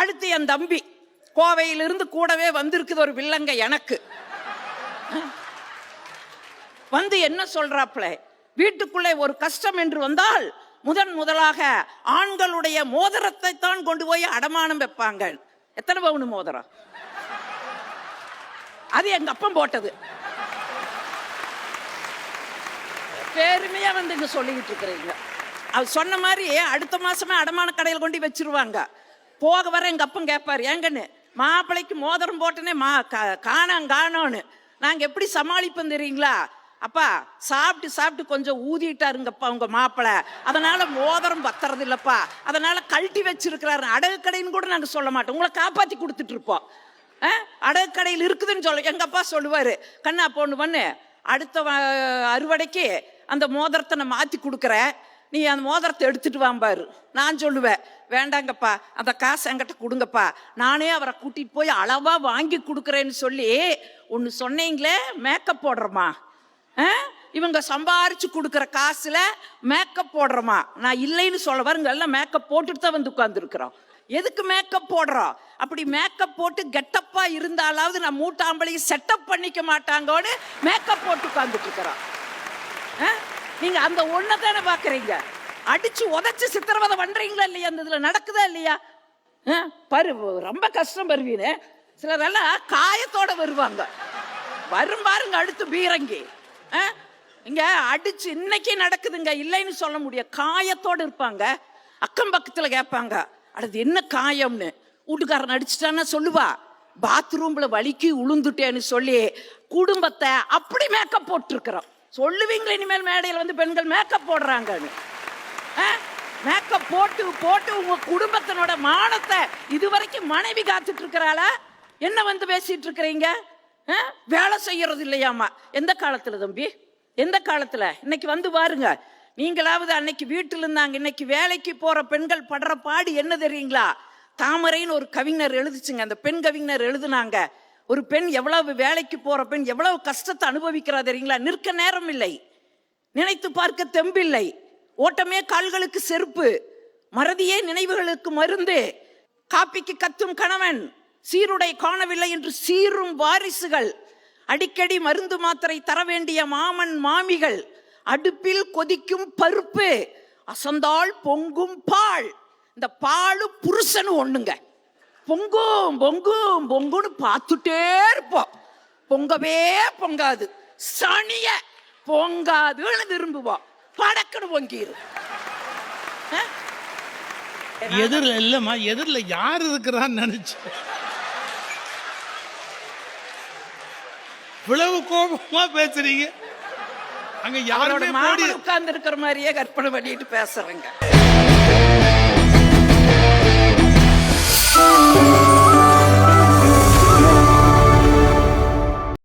அடுத்து என் தம்பி கோவையிலிருந்து கூடவே வந்திருக்குது ஒரு வில்லங்க எனக்கு. வந்து என்ன சொல்றாப்ல வீட்டுக்குள்ளே ஒரு கஷ்டம் என்று வந்தால் முதன் முதலாக ஆண்களுடைய மோதிரத்தை தான் கொண்டு போய் அடமானம் வைப்பாங்க. எத்தனை பவுன் மோதிரம்? அது எங்க அப்பம் போட்டது. பெருமையா வந்து இங்க சொல்லிக்கிட்டு இருக்கிறீங்க. அது சொன்ன மாதிரி அடுத்த மாசமே அடமான கடையில் கொண்டு வச்சிருவாங்க. போக வர எங்கள் அப்பன் கேட்பாரு ஏங்கன்னு மாப்பிள்ளைக்கு மோதிரம் போட்டனே மா கா- காணோன்னு. நாங்கள் எப்படி சமாளிப்போம் தெரியுங்களா? அப்பா சாப்பிட்டு சாப்பிட்டு கொஞ்சம் ஊதிட்டாருங்கப்பா உங்க மாப்பிள்ளை அதனால மோதிரம் பத்துறது இல்லப்பா அதனால கழட்டி வச்சிருக்கிறாரு. அடகு கடைன்னு கூட நாங்கள் சொல்ல மாட்டோம். உங்களை காப்பாத்தி கொடுத்துட்டு இருப்போம் அடகு கடையில் இருக்குதுன்னு சொல்ல எங்க அப்பா சொல்லுவாரு கண்ணா பொண்ணு பண்ணு அடுத்த வ- அறுவடைக்கு அந்த மோதிரத்தை நான் மாத்தி கொடுக்குறேன். நீ அந்த மோதிரத்தை எடுத்துட்டு வாம்பாரு. நான் சொல்லுவேன் வேண்டாங்கப்பா அந்த காசு என்கிட்ட கொடுங்கப்பா. நானே அவரை கூட்டிட்டு போய் அளவா வாங்கி கொடுக்குறேன்னு சொல்லி ஒன்று சொன்னீங்களே மேக்கப் போடுறோமா? ஆ? இவங்க சம்பாரிச்சு கொடுக்குற காசுல மேக்கப் போடுறோமா? நான் இல்லைன்னு சொல்ல வருங்க எல்லாம் மேக்கப் போட்டுட்டு தான் வந்து உட்காந்துருக்குறோம் எதுக்கு மேக்கப் போடுறோம்? அப்படி மேக்கப் போட்டு கெட்டப்பா இருந்தாலாவது நான் மூட்டாம்பளையும் செட்டப் பண்ணிக்க மாட்டாங்கன்னு மேக்கப் போட்டு உட்காந்துட்டு இருக்கிறோம். ஆ? நீங்க அந்த ஒன்றை தானே பாக்குறீங்க? அடிச்சு உதைச்சு சித்திரவதை பண்றீங்களா இல்லையா? அந்த இதுல நடக்குதா இல்லையா? ஆ? ரொம்ப கஷ்டம் பருவீனு சிலரெல்லாம் காயத்தோட வருவாங்க. வரும் பாருங்க அடுத்து பீரங்கி. ஆ? இங்க அடிச்சு இன்னைக்கு நடக்குதுங்க. இல்லைன்னு சொல்ல முடியாது. காயத்தோடு இருப்பாங்க. அக்கம் பக்கத்துல கேட்பாங்க. அடுத்து என்ன காயம்னு. வீட்டுக்காரன் அடிச்சுட்டான்னா சொல்லுவா. பாத்ரூம்ல வலிக்கு உளுந்துட்டேன்னு சொல்லி குடும்பத்தை அப்படி மேக்கப் போட்டிருக்கிறோம். சொல்லுவீங்களே இனிமேல் மேடையில் வந்து பெண்கள் மேக்கப் போடுறாங்கன்னு. மேக்கப் போட்டு போட்டு உங்க குடும்பத்தினோட மானத்தை இதுவரைக்கும் மனைவி காத்துட்டு இருக்கிறாளா என்ன வந்து பேசிட்டு இருக்கிறீங்க ஆ? வேலை செய்யறது இல்லையாமா எந்த காலத்துல தம்பி? எந்த காலத்துல? இன்னைக்கு வந்து பாருங்க. நீங்களாவது அன்னைக்கு வீட்டில் இருந்தாங்க இன்னைக்கு வேலைக்கு போற பெண்கள் படுற பாடு என்ன தெரியுங்களா? தாமரைன்னு ஒரு கவிஞர் எழுதுச்சுங்க. அந்த பெண் கவிஞர் எழுதுனாங்க. ஒரு பெண் எவ்வளவு வேலைக்கு போற பெண் எவ்வளவு கஷ்டத்தை அனுபவிக்கிறா தெரியுங்களா? நிற்க நேரம் இல்லை. நினைத்து பார்க்க தெம்பில்லை. ஓட்டமே கால்களுக்கு செருப்பு. மறதியே நினைவுகளுக்கு மருந்து. காப்பிக்கு கத்தும் கணவன் சீருடை காணவில்லை என்று சீரும் வாரிசுகள். அடிக்கடி மருந்து மாத்திரை தர வேண்டிய மாமன் மாமிகள். அடுப்பில் கொதிக்கும் பருப்பு அசந்தால் பொங்கும் பால். இந்த பாலு புருஷனு ஒண்ணுங்க. பொங்கும் பொங்கும் பொங்குன்னு பார்த்துட்டே இருப்போம். பொங்கவே பொங்காது. சனிய பொங்காதுன்னு விரும்புவோம். படக்குன்னு பொங்கிரு எதிரில் இல்லம்மா எதிரில் யார் இருக்கிறான்னு நினைச்சு. இவ்வளவு கோபமா பேசுறீங்க. அங்க போடி மாமன் உட்கார்ந்து இருக்கிற மாதிரியே கற்பனை பண்ணிட்டு பேசுறேங்க.